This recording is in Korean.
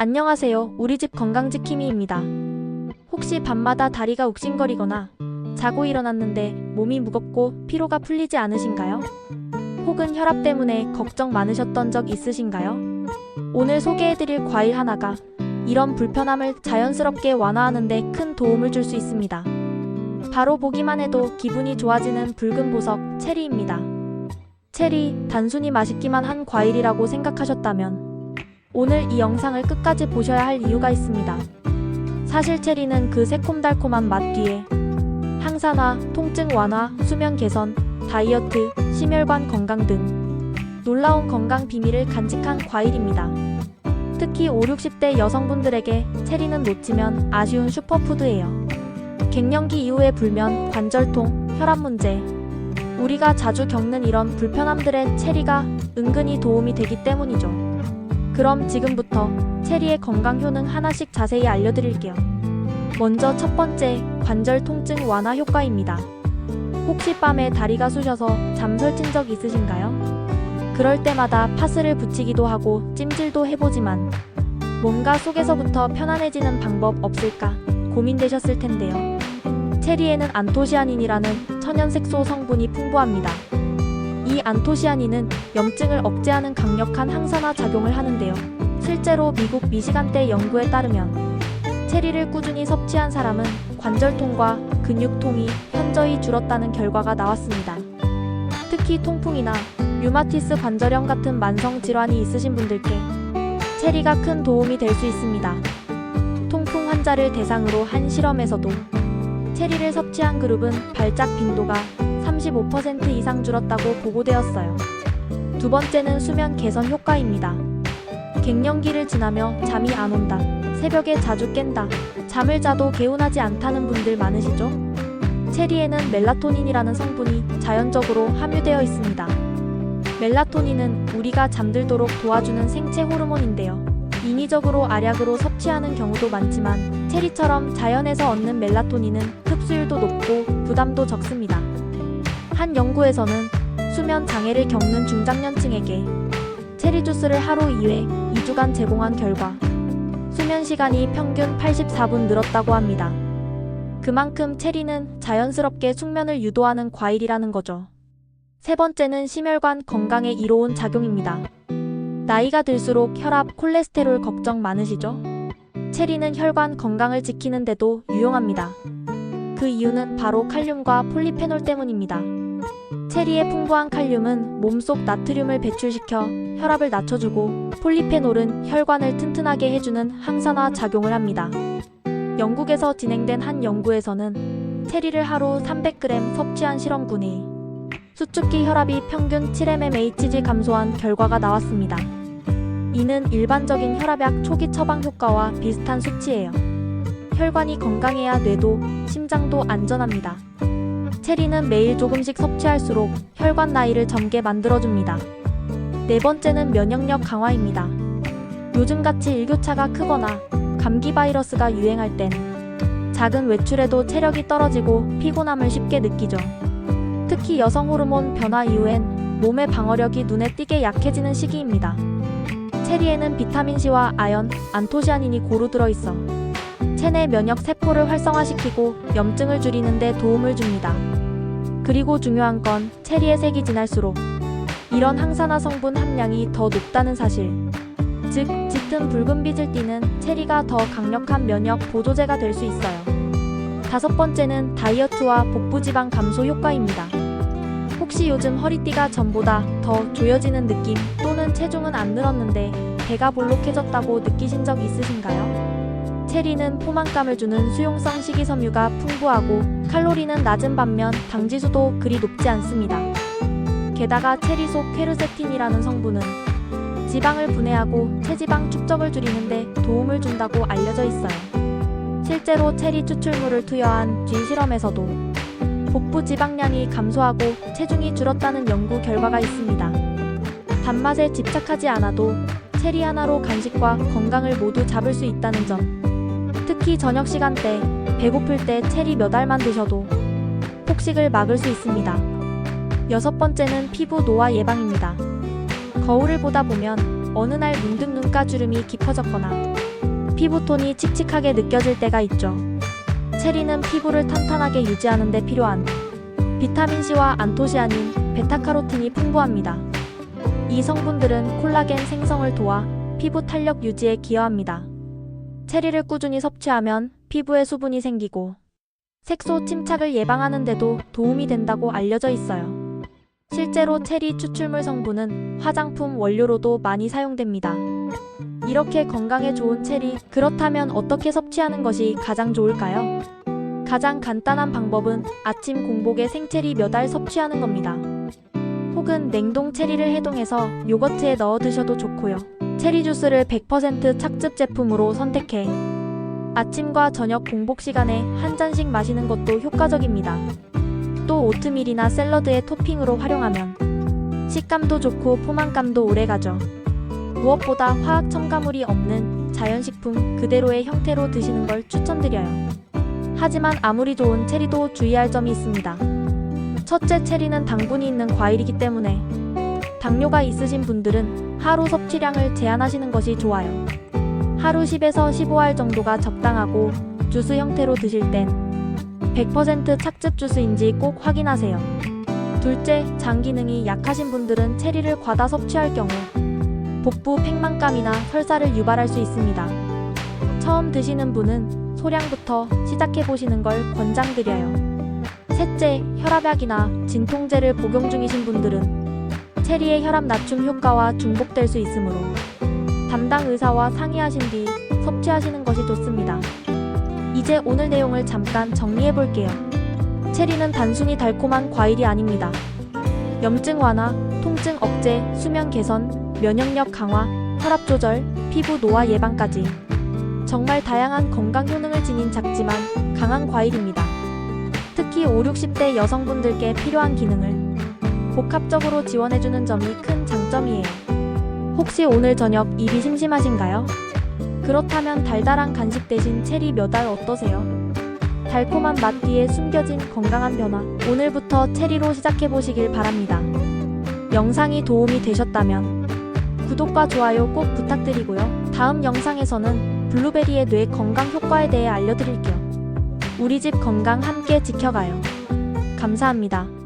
안녕하세요. 우리 집 건강지킴이입니다. 혹시 밤마다 다리가 욱신거리거나 자고 일어났는데 몸이 무겁고 피로가 풀리지 않으신가요? 혹은 혈압 때문에 걱정 많으셨던 적 있으신가요? 오늘 소개해드릴 과일 하나가 이런 불편함을 자연스럽게 완화하는데 큰 도움을 줄 수 있습니다. 바로 보기만 해도 기분이 좋아지는 붉은 보석 체리입니다. 체리, 단순히 맛있기만 한 과일이라고 생각하셨다면 오늘 이 영상을 끝까지 보셔야 할 이유가 있습니다. 사실 체리는 그 새콤달콤한 맛 뒤에 항산화, 통증 완화, 수면 개선, 다이어트, 심혈관 건강 등 놀라운 건강 비밀을 간직한 과일입니다. 특히 5, 60대 여성분들에게 체리는 놓치면 아쉬운 슈퍼푸드예요. 갱년기 이후의 불면, 관절통, 혈압 문제, 우리가 자주 겪는 이런 불편함들에 체리가 은근히 도움이 되기 때문이죠. 그럼 지금부터 체리의 건강 효능 하나씩 자세히 알려드릴게요. 먼저 첫 번째, 관절 통증 완화 효과입니다. 혹시 밤에 다리가 쑤셔서 잠 설친 적 있으신가요? 그럴 때마다 파스를 붙이기도 하고 찜질도 해보지만 뭔가 속에서부터 편안해지는 방법 없을까 고민되셨을 텐데요. 체리에는 안토시아닌이라는 천연 색소 성분이 풍부합니다. 이 안토시아닌은 염증을 억제하는 강력한 항산화 작용을 하는데요. 실제로 미국 미시간대 연구에 따르면 체리를 꾸준히 섭취한 사람은 관절통과 근육통이 현저히 줄었다는 결과가 나왔습니다. 특히 통풍이나 류마티스 관절염 같은 만성 질환이 있으신 분들께 체리가 큰 도움이 될 수 있습니다. 통풍 환자를 대상으로 한 실험에서도 체리를 섭취한 그룹은 발작 빈도가 35% 이상 줄었다고 보고되었어요. 두 번째는 수면 개선 효과입니다. 갱년기를 지나며 잠이 안 온다. 새벽에 자주 깬다. 잠을 자도 개운하지 않다는 분들 많으시죠? 체리에는 멜라토닌이라는 성분이 자연적으로 함유되어 있습니다. 멜라토닌은 우리가 잠들도록 도와주는 생체 호르몬인데요. 인위적으로 알약으로 섭취하는 경우도 많지만 체리처럼 자연에서 얻는 멜라토닌은 흡수율도 높고 부담도 적습니다. 한 연구에서는 수면 장애를 겪는 중장년층에게 체리 주스를 하루 2회 2주간 제공한 결과 수면 시간이 평균 84분 늘었다고 합니다. 그만큼 체리는 자연스럽게 숙면을 유도하는 과일이라는 거죠. 세 번째는 심혈관 건강에 이로운 작용입니다. 나이가 들수록 혈압, 콜레스테롤 걱정 많으시죠? 체리는 혈관 건강을 지키는데도 유용합니다. 그 이유는 바로 칼륨과 폴리페놀 때문입니다. 체리의 풍부한 칼륨은 몸속 나트륨을 배출시켜 혈압을 낮춰주고 폴리페놀은 혈관을 튼튼하게 해주는 항산화 작용을 합니다. 영국에서 진행된 한 연구에서는 체리를 하루 300g 섭취한 실험군이 수축기 혈압이 평균 7mmHg 감소한 결과가 나왔습니다. 이는 일반적인 혈압약 초기 처방 효과와 비슷한 수치예요. 혈관이 건강해야 뇌도 심장도 안전합니다. 체리는 매일 조금씩 섭취할수록 혈관 나이를 젊게 만들어줍니다. 네 번째는 면역력 강화입니다. 요즘같이 일교차가 크거나 감기 바이러스가 유행할 땐 작은 외출에도 체력이 떨어지고 피곤함을 쉽게 느끼죠. 특히 여성 호르몬 변화 이후엔 몸의 방어력이 눈에 띄게 약해지는 시기입니다. 체리에는 비타민C와 아연, 안토시아닌이 고루 들어있어 체내 면역 세포를 활성화시키고 염증을 줄이는 데 도움을 줍니다. 그리고 중요한 건 체리의 색이 진할수록 이런 항산화 성분 함량이 더 높다는 사실. 즉, 짙은 붉은빛을 띠는 체리가 더 강력한 면역 보조제가 될 수 있어요. 다섯 번째는 다이어트와 복부 지방 감소 효과입니다. 혹시 요즘 허리띠가 전보다 더 조여지는 느낌 또는 체중은 안 늘었는데 배가 볼록해졌다고 느끼신 적 있으신가요? 체리는 포만감을 주는 수용성 식이섬유가 풍부하고 칼로리는 낮은 반면 당지수도 그리 높지 않습니다. 게다가 체리 속 퀘르세틴이라는 성분은 지방을 분해하고 체지방 축적을 줄이는데 도움을 준다고 알려져 있어요. 실제로 체리 추출물을 투여한 쥐 실험에서도 복부 지방량이 감소하고 체중이 줄었다는 연구 결과가 있습니다. 단맛에 집착하지 않아도 체리 하나로 간식과 건강을 모두 잡을 수 있다는 점. 특히 저녁 시간대, 배고플 때 체리 몇 알만 드셔도 폭식을 막을 수 있습니다. 여섯 번째는 피부 노화 예방입니다. 거울을 보다 보면 어느 날 문득 눈가주름이 깊어졌거나 피부톤이 칙칙하게 느껴질 때가 있죠. 체리는 피부를 탄탄하게 유지하는 데 필요한 비타민C와 안토시아닌, 베타카로틴이 풍부합니다. 이 성분들은 콜라겐 생성을 도와 피부 탄력 유지에 기여합니다. 체리를 꾸준히 섭취하면 피부에 수분이 생기고 색소 침착을 예방하는 데도 도움이 된다고 알려져 있어요. 실제로 체리 추출물 성분은 화장품 원료로도 많이 사용됩니다. 이렇게 건강에 좋은 체리, 그렇다면 어떻게 섭취하는 것이 가장 좋을까요? 가장 간단한 방법은 아침 공복에 생체리 몇 알 섭취하는 겁니다. 혹은 냉동 체리를 해동해서 요거트에 넣어 드셔도 좋고요. 체리 주스를 100% 착즙 제품으로 선택해 아침과 저녁 공복 시간에 한 잔씩 마시는 것도 효과적입니다. 또 오트밀이나 샐러드에 토핑으로 활용하면 식감도 좋고 포만감도 오래가죠. 무엇보다 화학 첨가물이 없는 자연식품 그대로의 형태로 드시는 걸 추천드려요. 하지만 아무리 좋은 체리도 주의할 점이 있습니다. 첫째, 체리는 당분이 있는 과일이기 때문에 당뇨가 있으신 분들은 하루 섭취량을 제한하시는 것이 좋아요. 하루 10에서 15알 정도가 적당하고 주스 형태로 드실 땐 100% 착즙 주스인지 꼭 확인하세요. 둘째, 장 기능이 약하신 분들은 체리를 과다 섭취할 경우 복부 팽만감이나 설사를 유발할 수 있습니다. 처음 드시는 분은 소량부터 시작해 보시는 걸 권장드려요. 셋째, 혈압약이나 진통제를 복용 중이신 분들은 체리의 혈압 낮춤 효과와 중복될 수 있으므로 담당 의사와 상의하신 뒤 섭취하시는 것이 좋습니다. 이제 오늘 내용을 잠깐 정리해 볼게요. 체리는 단순히 달콤한 과일이 아닙니다. 염증 완화, 통증 억제, 수면 개선, 면역력 강화, 혈압 조절, 피부 노화 예방까지 정말 다양한 건강 효능을 지닌 작지만 강한 과일입니다. 특히 5, 60대 여성분들께 필요한 기능을 복합적으로 지원해주는 점이 큰 장점이에요. 혹시 오늘 저녁 입이 심심하신가요? 그렇다면 달달한 간식 대신 체리 몇 알 어떠세요? 달콤한 맛 뒤에 숨겨진 건강한 변화. 오늘부터 체리로 시작해보시길 바랍니다. 영상이 도움이 되셨다면 구독과 좋아요 꼭 부탁드리고요. 다음 영상에서는 블루베리의 뇌 건강 효과에 대해 알려드릴게요. 우리 집 건강 함께 지켜가요. 감사합니다.